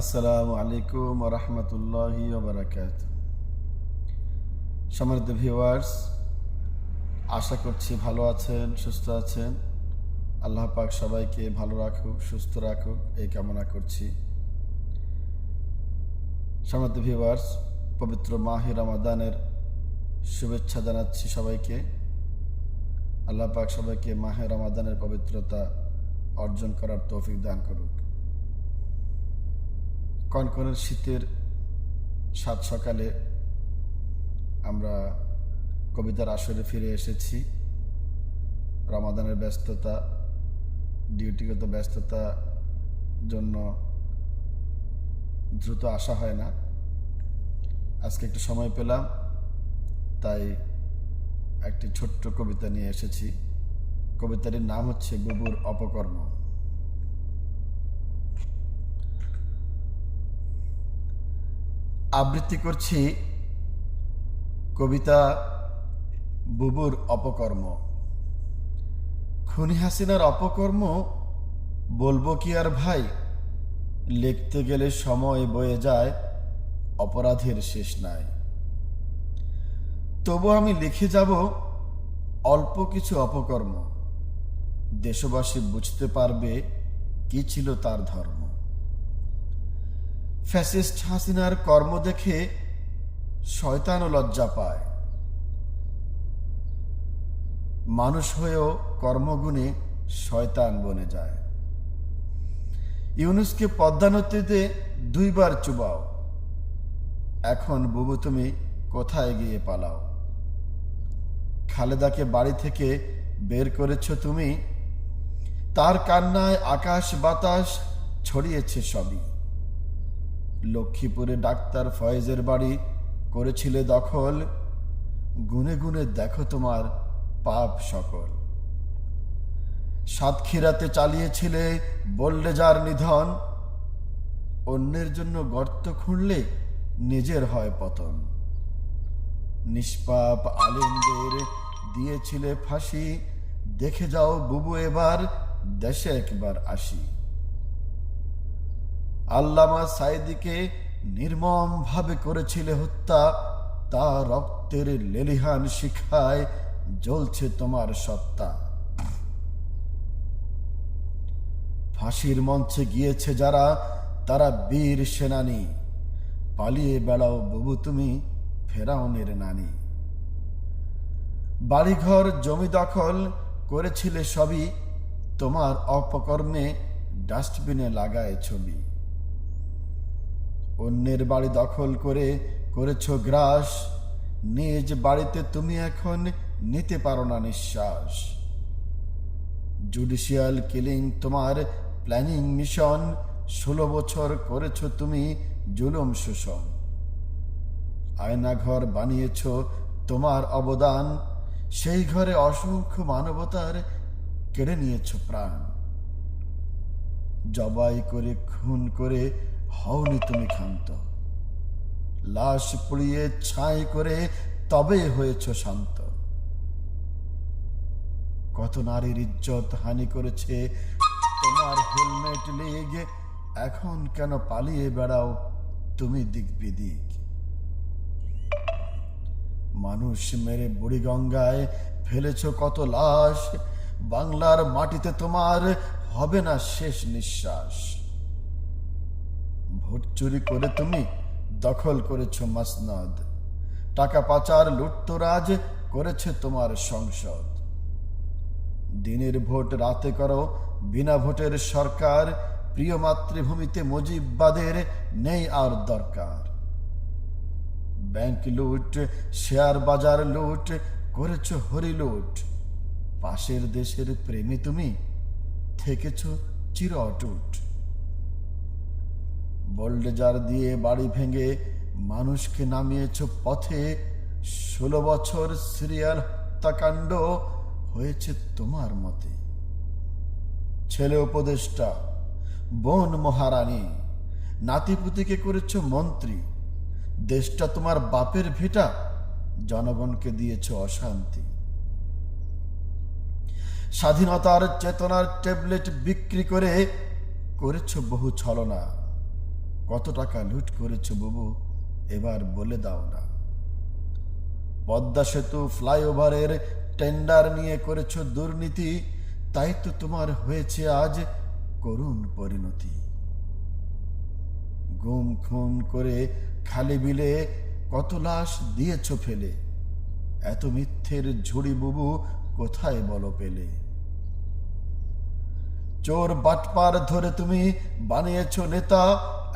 আসসালামু আলাইকুম রহমতুল্লাহি বারাকাত সম্মানিত ভিউয়ার্স আশা করছি ভালো আছেন, সুস্থ আছেন। আল্লাহ পাক সবাইকে ভালো রাখুক, সুস্থ রাখুক, এই কামনা করছি। সম্মানিত ভিউয়ার্স পবিত্র মাহি রমাদানের শুভেচ্ছা জানাচ্ছি সবাইকে। আল্লাহ পাক সবাইকে মাহে রমাদানের পবিত্রতা অর্জন করার তৌফিক দান করুক। কনকনের শীতের সাত সকালে আমরা কবিতার আসরে ফিরে এসেছি। রমাদানের ব্যস্ততা, ডিউটিগত ব্যস্ততা জন্য দ্রুত আসা হয় না। আজকে একটু সময় পেলাম, তাই একটি ছোট্ট কবিতা নিয়ে এসেছি। কবিতাটির নাম হচ্ছে বুবুর অপকর্ম। আবৃত্তি করছি কবিতা বুবুর অপকর্ম। খুনি হাসিনার অপকর্ম বলব কি আর ভাই? লিখতে গেলে সময় বয়ে যায়, অপরাধের শেষ নাই। তবু আমি লিখে যাব অল্প কিছু অপকর্ম। দেশবাসী বুঝতে পারবে কি ছিল তার ধর্ম। ফ্যাসিস্ট হাসিনার কর্ম দেখে শয়তানও লজ্জা পায়। মানুষ হয়েও কর্মগুণে শয়তান বনে যায়। ইউনুসকে পদ্মা নদীতে দুইবার চুবাও। এখন বুবু তুমি কোথায় গিয়ে পালাও? খালেদাকে বাড়ি থেকে বের করেছ তুমি? তার কান্নায় আকাশ বাতাস ছড়িয়েছে সবই। লক্ষ্মীপুরে ডাক্তার ফয়েজের বাড়ি করেছিলে দখল। গুনে গুনে দেখো তোমার পাপ সকল। সাতক্ষীরাতে চালিয়েছিলে বললে যার নিধন, অন্যের জন্য গর্ত খুঁড়লে নিজের হয় পতন। নিষ্পাপ আলেমদের দিয়েছিলে ফাঁসি, দেখে যাও বুবু এবার দেশে একবার আসি। আল্লামা সাইদিকে নির্মম ভাবে করেছিলে হত্যা। তা রক্তের লেলিহান শিখায় জ্বলছে তোমার সত্তা। ফাঁসির মঞ্চে গিয়েছে যারা, তারা বীর সেনানী। পালিয়ে বেড়াও বুবু তুমি, ফেরাউনের নানি। বাড়িঘর, জমি দখল করেছিলে সবই, তোমার অপকর্মে ডাস্টবিনে লাগায় ছবি। অন্যের বাড়ি দখল করে করেছ গ্রাস। নিজ বাড়িতে তুমি এখন নিতে পারো না নিঃশ্বাস। জুডিশিয়াল কিলিং তোমার প্ল্যানিং মিশন ষোলো বছর করেছ তুমি জুলুম শোষণ। আয়নাঘর বানিয়েছ তোমার অবদান। সেই ঘরে অসংখ্য মানবতার কেড়ে নিয়েছ প্রাণ। জবাই করে, খুন করে হওনি তুমি ক্ষান্ত। লাশ পুড়িয়ে ছাই করে তবে হয়েছ শান্ত। কত নারীর ইজ্জত হানি করেছে, তোমার হেলমেট লিগ এখন কেন পালিয়ে বেড়াও তুমি দিক বিদিক মানুষ মেরে বুড়িগঙ্গায় ফেলেছ কত লাশ, বাংলার মাটিতে তোমার হবে না শেষ নিঃশ্বাস। ভোট চুরি করে তুমি দখল করেছ মাসনাদ। টাকা পাচার, লুটতরাজ করেছে তোমার সংসদ। দিনের ভোট রাতে করো, বিনা ভোটের সরকার, প্রিয় মাতৃভূমিতে মুজিববাদের নেই আর দরকার। ব্যাংক লুট, শেয়ার বাজার লুট, করেছ হরিলুট পাশের দেশের প্রেমী তুমি থেকেছ চির অটুট বোল্ডেজার দিয়ে বাড়ি ভেঙে মানুষকে নামিয়েছ পথে, ষোলো বছর সিরিয়াল হত্যাকাণ্ড হয়েছে তোমার মতে। ছেলে উপদেষ্টা, বোন মহারানী, নাতিপুতিকে করেছ মন্ত্রী, দেশটা তোমার বাপের ভিটা, জনগণকে দিয়েছ অশান্তি। স্বাধীনতার চেতনার ট্যাবলেট বিক্রি করে করেছ বহু ছলনা। কত টাকা লুট করেছ বুবু? এবার বলে দাও না। পদ্মা সেতু ফ্লাইওভারের টেন্ডার নিয়ে করেছ দুর্নীতি, তাই তো তোমার হয়েছে আজ করুণ পরিণতি। গুম খুন করে খালি বিলে কত লাশ দিয়েছ ফেলে? এত মিথ্যের ঝুড়ি বুবু কোথায় বলো পেলে? চোর বাটপার ধরে তুমি বানিয়েছ নেতা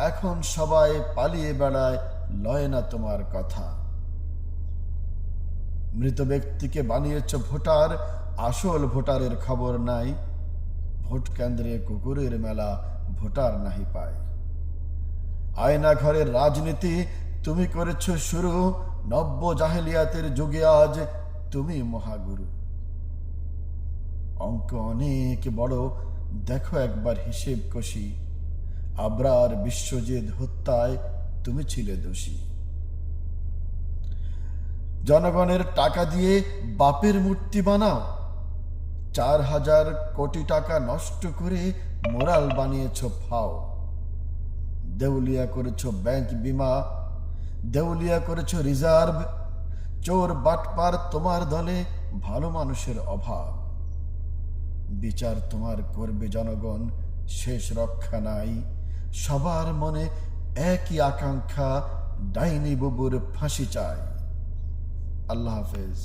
এখন সবাই পালিয়ে বেড়ায়, লয় না তোমার কথা। মৃত ব্যক্তিকে বানিয়েছ ভোটার, আসল ভোটারের খবর নাই। ভোট কেন্দ্রে কুকুরের মেলা, ভোটার নাহি পায়। আয়না ঘরের রাজনীতি, তুমি করেছ শুরু। নব্য জাহেলিয়াতের যুগে আজ তুমি মহাগুরু। অঙ্ক অনেক বড়, দেখো একবার হিসেব কষি। আবরার বিশ্বজিৎ হত্যায় তুমি ছিলে দোষী। জনগণের টাকা দিয়ে বাপের মূর্তি বানাও। চার হাজার কোটি টাকা নষ্ট করে মোরাল বানিয়েছ ফাও। দেউলিয়া করেছ ব্যাংক বিমা। দেউলিয়া করেছ রিজার্ভ। চোর বাটপার তোমার দলে ভালো মানুষের অভাব। বিচার তোমার করবে জনগণ, শেষ রক্ষা নাই। সবার মনে একই আকাঙ্ক্ষা ডাইনি বুবুর ফাঁসি চায়। আল্লাহ হাফেজ।